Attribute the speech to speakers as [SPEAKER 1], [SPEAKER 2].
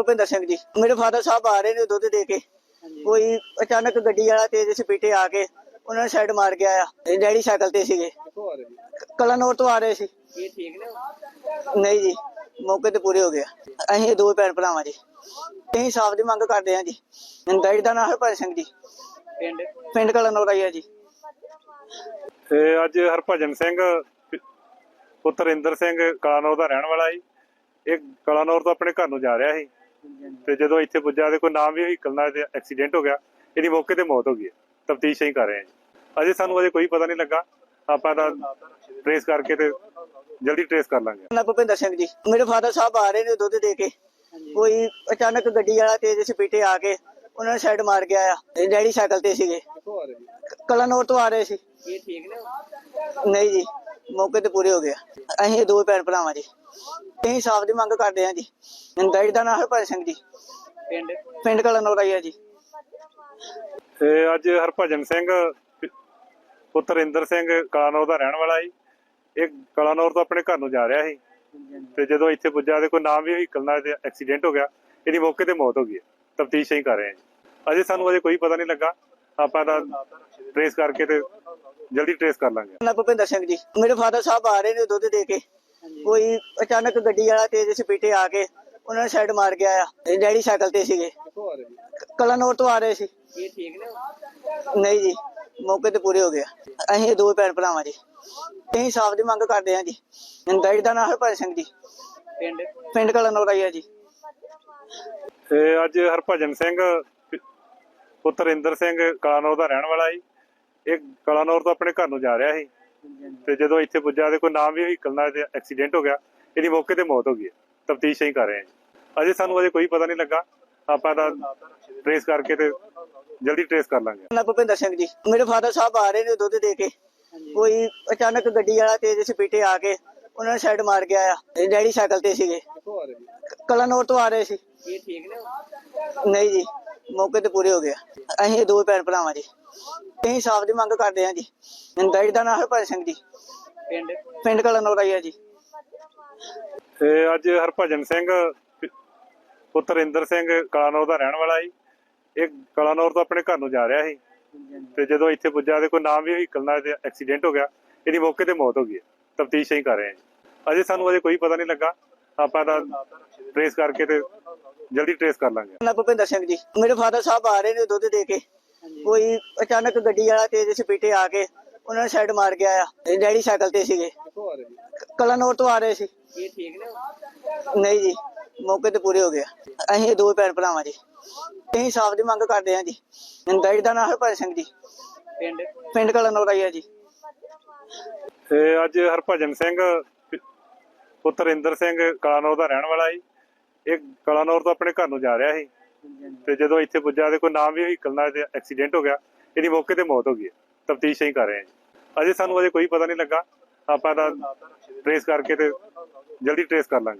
[SPEAKER 1] ਭੁਪਿੰਦਰ ਸਿੰਘ ਜੀ। ਮੇਰੇ ਫਾਦਰ ਸਾਹਿਬ ਆ ਰਹੇ ਨੇ ਦੁੱਧ ਦੇ ਕੇ। ਕੋਈ ਅਚਾਨਕ ਗੱਡੀ ਵਾਲਾ ਤੇਜ਼ ਸਪੀਟੇ ਆ ਕੇ ਉਹਨਾਂ ਨੇ ਸਾਈਡ ਮਾਰ ਗਿਆ ਆ। ਤੇ ਡੈਡੀ ਸਾਈਕਲ ਤੇ ਸੀਗੇ। ਕਲਾਨੌਰ ਤੋਂ ਆ ਰਹੇ ਸੀ।
[SPEAKER 2] ਇਹ ਠੀਕ ਨੇ
[SPEAKER 1] ਨਹੀਂ ਜੀ ਮੌਕੇ ਤੇ ਪੂਰੇ ਹੋ ਗਿਆ ਅਸੀਂ ਦੋ ਭੈਣ ਭਰਾਵਾਂ ਜੀ। ਅਸੀਂ ਸਾਫ਼ ਦੀ ਮੰਗ ਕਰਦੇ ਹਾਂ ਜੀ। ਡੈਡੀ ਦਾ ਨਾਮ ਹਰਪਾਲ ਸਿੰਘ ਜੀ।
[SPEAKER 2] ਪਿੰਡ?
[SPEAKER 1] ਪਿੰਡ ਕਲਾਨੌਰ ਆਈ ਹੈ ਜੀ।
[SPEAKER 3] ਤੇ ਅੱਜ ਹਰਭਜਨ ਸਿੰਘ ਪੁੱਤਰ ਇੰਦਰ ਸਿੰਘ ਕਲਾਨੌਰ ਦਾ ਰਹਿਣ ਵਾਲਾ ਸੀ। ਇਹ ਕਲਾਨੌਰ ਤੋਂ ਆਪਣੇ ਘਰ ਨੂੰ ਜਾ ਰਿਹਾ ਸੀ। ਤੇ ਜਦੋਂ ਇੱਥੇ ਪੁੱਜਾ ਤੇ ਕੋਈ ਨਾਮ ਵੀ ਵਹੀਕਲ ਨਾਲ ਤੇ ਐਕਸੀਡੈਂਟ ਹੋ ਗਿਆ ਇਹਦੀ ਮੌਕੇ ਤੇ ਮੌਤ ਹੋ ਗਈ ਤਫਤੀਸ਼ ਹੀ ਕਰ ਰਹੇ ਹਾਂ ਜੀ। ਅਜੇ ਸਾਨੂੰ ਅਜੇ ਕੋਈ ਪਤਾ ਨਹੀਂ ਲੱਗਾ। ਆਪਾਂ ਤਾਂ ਟ੍ਰੇਸ ਕਰਕੇ ਤੇ ਜਲਦੀ ਟ੍ਰੇਸ ਕਰ ਲਾਂਗੇ।
[SPEAKER 1] ਮੈਂ ਭੁਪਿੰਦਰ ਸਿੰਘ ਜੀ। ਮੇਰੇ ਫਾਦਰ ਸਾਹਿਬ ਆ ਰਹੇ ਨੇ ਦੁੱਧ ਦੇ ਕੇ। ਕੋਈ ਅਚਾਨਕ ਗੱਡੀ ਵਾਲਾ ਤੇਜ਼ ਸਪੀਟੇ ਆ ਕੇ ਉਹਨਾਂ ਨੇ ਸਾਈਡ ਮਾਰ ਗਿਆ ਆ ਤੇ ਡੈਡੀ ਸਾਈਕਲ ਤੇ ਸੀਗੇ। ਕਲਾਨੌਰ ਤੋਂ ਆ ਰਹੇ ਸੀ।
[SPEAKER 2] ਇਹ ਠੀਕ ਨੇ
[SPEAKER 1] ਨਹੀਂ ਜੀ ਮੌਕੇ ਤੇ ਪੂਰੇ ਹੋ ਗਿਆ ਅਸੀਂ ਦੋ ਭੈਣ ਭਰਾਵਾਂ ਜੀ। ਅਸੀਂ ਸਾਫ਼ ਦੀ ਮੰਗ ਕਰਦੇ ਹਾਂ ਜੀ। ਡੈਡੀ ਦਾ ਨਾਮ ਹਰਪਾਲ ਸਿੰਘ ਜੀ।
[SPEAKER 2] ਪਿੰਡ?
[SPEAKER 1] ਪਿੰਡ ਕਲਾਨੌਰ ਆਈ ਹੈ ਜੀ।
[SPEAKER 3] ਤੇ ਅੱਜ ਹਰਭਜਨ ਸਿੰਘ ਪੁੱਤਰ ਇੰਦਰ ਸਿੰਘ ਕਲਾਨੌਰ ਦਾ ਰਹਿਣ ਵਾਲਾ ਸੀ। ਇਹ ਕਲਾਨੌਰ ਤੋਂ ਆਪਣੇ ਘਰ ਨੂੰ ਜਾ ਰਿਹਾ ਸੀ। ਤੇ ਜਦੋਂ ਇੱਥੇ ਪੁੱਜਾ ਤੇ ਕੋਈ ਨਾਮ ਵੀ ਵਹੀਕਲ ਨਾਲ ਐਕਸੀਡੈਂਟ ਹੋ ਗਿਆ। ਇਹਦੀ ਮੌਕੇ ਤੇ ਮੌਤ ਹੋ ਗਈ ਤਫਤੀਸ਼ ਹੀ ਕਰ ਰਹੇ ਹਾਂ ਅਜੇ ਸਾਨੂੰ ਅਜੇ ਕੋਈ ਪਤਾ ਨਹੀਂ ਲੱਗਾ। ਆਪਾਂ ਤਾਂ ਟ੍ਰੇਸ ਕਰਕੇ ਤੇ ਜਲਦੀ ਟ੍ਰੇਸ ਕਰ ਲਾਂਗੇ।
[SPEAKER 1] ਮੈਂ ਭੁਪਿੰਦਰ ਸਿੰਘ ਜੀ। ਮੇਰੇ ਫਾਦਰ ਸਾਹਿਬ ਆ ਰਹੇ ਨੇ ਦੁੱਧ ਦੇ ਕੇ। ਕੋਈ ਅਚਾਨਕ ਗੱਡੀ ਵਾਲਾ ਤੇਜ਼ ਸਪੀਟੇ ਆ ਕੇ ਉਹਨਾਂ ਨੇ ਸਾਈਡ ਮਾਰ ਗਿਆ ਆ। ਤੇ ਡੈਡੀ ਸਾਈਕਲ ਤੇ ਸੀਗੇ।
[SPEAKER 2] ਕਿੱਥੋਂ ਆ ਰਹੇ ਸੀ
[SPEAKER 1] ਕਲਾਨੌਰ ਤੋਂ ਆ ਰਹੇ ਸੀ।
[SPEAKER 2] ਇਹ ਠੀਕ ਨੇ
[SPEAKER 1] ਨਹੀਂ ਜੀ ਮੌਕੇ ਤੇ ਪੂਰੇ ਹੋ ਗਿਆ ਅਸੀਂ ਦੋ ਭੈਣ ਭਰਾਵਾਂ ਜੀ। ਅਸੀਂ ਸਾਫ਼ ਦੀ ਮੰਗ ਕਰਦੇ ਹਾਂ ਜੀ। ਡੈਡੀ ਦਾ ਨਾਮ ਹਰਪਾਲ ਸਿੰਘ ਜੀ।
[SPEAKER 2] ਪਿੰਡ?
[SPEAKER 1] ਪਿੰਡ ਕਲਾਨੌਰ ਆਈ ਹੈ ਜੀ
[SPEAKER 3] ਤੇ ਅੱਜ ਹਰਭਜਨ ਸਿੰਘ ਪੁੱਤਰ ਇੰਦਰ ਸਿੰਘ ਕਲਾਨੌਰ ਦਾ ਰਹਿਣ ਵਾਲਾ ਸੀ। ਇਹ ਕਲਾਨੌਰ ਤੋਂ ਆਪਣੇ ਘਰ ਨੂੰ ਜਾ ਰਿਹਾ ਸੀ। ਤੇ ਜਦੋਂ ਇੱਥੇ ਪੁੱਜਾ ਤੇ ਕੋਈ ਨਾਮ ਵੀ ਵਹੀਕਲ ਨਾਲ ਤੇ ਐਕਸੀਡੈਂਟ ਹੋ ਗਿਆ ਇਹਦੀ ਮੌਕੇ ਤੇ ਮੌਤ ਹੋ ਗਈ ਤਫਤੀਸ਼ ਹੀ ਕਰ ਰਹੇ ਹਾਂ ਅਜੇ ਸਾਨੂੰ ਅਜੇ ਕੋਈ ਪਤਾ ਨਹੀਂ ਲੱਗਾ। ਆਪਾਂ ਤਾਂ ਟ੍ਰੇਸ ਕਰਕੇ ਤੇ ਜਲਦੀ ਟ੍ਰੇਸ ਕਰ ਲਾਂਗੇ।
[SPEAKER 1] ਮੈਂ ਭੁਪਿੰਦਰ ਸਿੰਘ ਜੀ। ਮੇਰੇ ਫਾਦਰ ਸਾਹਿਬ ਆ ਰਹੇ ਨੇ ਦੁੱਧ ਦੇ ਕੇ। ਕੋਈ ਅਚਾਨਕ ਗੱਡੀ ਵਾਲਾ ਤੇਜ਼ ਸਪੀਟੇ ਆ ਕੇ ਉਹਨਾਂ ਨੇ ਸਾਈਡ ਮਾਰ ਗਿਆ ਆ। ਤੇ ਡੈਡੀ ਸਾਈਕਲ ਤੇ ਸੀਗੇ। ਕਲਾਨੌਰ ਤੋਂ ਆ ਰਹੇ ਸੀ।
[SPEAKER 2] ਇਹ ਠੀਕ ਨੇ
[SPEAKER 1] ਨਹੀਂ ਜੀ ਮੌਕੇ ਤੇ ਪੂਰੇ ਹੋ ਗਿਆ ਅਸੀਂ ਦੋ ਭੈਣ ਭਰਾਵਾਂ ਜੀ। ਅਸੀਂ ਸਾਫ਼ ਦੀ ਮੰਗ ਕਰਦੇ ਹਾਂ ਜੀ। ਡੈਡੀ ਦਾ ਨਾਮ ਹਰਪਾਲ ਸਿੰਘ ਜੀ।
[SPEAKER 2] ਪਿੰਡ?
[SPEAKER 1] ਪਿੰਡ ਕਲਾਨੌਰ ਆਈ ਹੈ ਜੀ।
[SPEAKER 3] ਤੇ ਅੱਜ ਹਰਭਜਨ ਸਿੰਘ ਪੁੱਤਰ ਇੰਦਰ ਸਿੰਘ ਕਲਾਨੌਰ ਦਾ ਰਹਿਣ ਵਾਲਾ ਸੀ। ਇਹ ਕਲਾਨੌਰ ਤੋਂ ਆਪਣੇ ਘਰ ਨੂੰ ਜਾ ਰਿਹਾ ਸੀ। ਤੇ ਜਦੋਂ ਇੱਥੇ ਪੁੱਜਾ ਤੇ ਕੋਈ ਨਾਮ ਵੀ ਵਹੀਕਲ ਨਾਲ ਤੇ ਐਕਸੀਡੈਂਟ ਹੋ ਗਿਆ। ਇਹਦੀ ਮੌਕੇ ਤੇ ਮੌਤ ਹੋ ਗਈ ਤਫਤੀਸ਼ ਹੀ ਕਰ ਰਹੇ ਹਾਂ ਅਜੇ ਸਾਨੂੰ ਅਜੇ ਕੋਈ ਪਤਾ ਨਹੀਂ ਲੱਗਾ। ਆਪਾਂ ਤਾਂ ਟ੍ਰੇਸ ਕਰਕੇ ਤੇ ਜਲਦੀ ਟ੍ਰੇਸ ਕਰ ਲਾਂਗੇ।
[SPEAKER 1] ਮੈਂ ਭੁਪਿੰਦਰ ਸਿੰਘ ਜੀ। ਮੇਰੇ ਫਾਦਰ ਸਾਹਿਬ ਆ ਰਹੇ ਨੇ ਦੁੱਧ ਦੇ ਕੇ। ਕੋਈ ਅਚਾਨਕ ਗੱਡੀ ਵਾਲਾ ਤੇਜ਼ ਸਪੀਟੇ ਆ ਕੇ ਉਹਨਾਂ ਨੇ ਸਾਈਡ ਮਾਰ ਗਿਆ ਆ। ਤੇ ਡੈਡੀ ਸਾਈਕਲ ਤੇ ਸੀਗੇ।
[SPEAKER 2] ਕਿੱਥੋਂ ਆ ਰਹੇ ਸੀ?
[SPEAKER 1] ਕਲਾਨੌਰ ਤੋਂ ਆ ਰਹੇ ਸੀ।
[SPEAKER 2] ਇਹ ਠੀਕ ਨੇ
[SPEAKER 1] ਨਹੀਂ ਜੀ ਮੌਕੇ ਤੇ ਪੂਰੇ ਹੋ ਗਿਆ ਅਸੀਂ ਦੋ ਭੈਣ ਭਰਾਵਾਂ ਜੀ। ਅਸੀਂ ਸਾਫ਼ ਦੀ ਮੰਗ ਕਰਦੇ ਹਾਂ ਜੀ। ਡੈਡੀ ਦਾ ਨਾਮ ਹਰਪਾਲ ਸਿੰਘ ਜੀ।
[SPEAKER 2] ਪਿੰਡ?
[SPEAKER 1] ਪਿੰਡ ਕਲਾਨੌਰ ਆਈ ਹੈ ਜੀ।
[SPEAKER 3] ਤੇ ਅੱਜ ਹਰਭਜਨ ਸਿੰਘ ਪੁੱਤਰ ਇੰਦਰ ਸਿੰਘ ਕਲਾਨੌਰ ਦਾ ਰਹਿਣ ਵਾਲਾ ਸੀ। ਇਹ ਕਲਾਨੌਰ ਤੋਂ ਆਪਣੇ ਘਰ ਨੂੰ ਜਾ ਰਿਹਾ ਸੀ। ਤੇ ਜਦੋਂ ਇੱਥੇ ਪੁੱਜਾ ਤੇ ਕੋਈ ਨਾਮ ਵੀ ਵਹੀਕਲ ਨਾਲ ਐਕਸੀਡੈਂਟ ਹੋ ਗਿਆ, ਇਹਦੀ ਮੌਕੇ ਤੇ ਮੌਤ ਹੋ ਗਈ ਤਫਤੀਸ਼ ਹੀ ਕਰ ਰਹੇ ਹਾਂ ਅਜੇ ਸਾਨੂੰ ਅਜੇ ਕੋਈ ਪਤਾ ਨਹੀਂ ਲੱਗਾ। ਆਪਾਂ ਤਾਂ ਟ੍ਰੇਸ ਕਰਕੇ ਤੇ ਜਲਦੀ ਟ੍ਰੇਸ ਕਰ ਲਾਂਗੇ।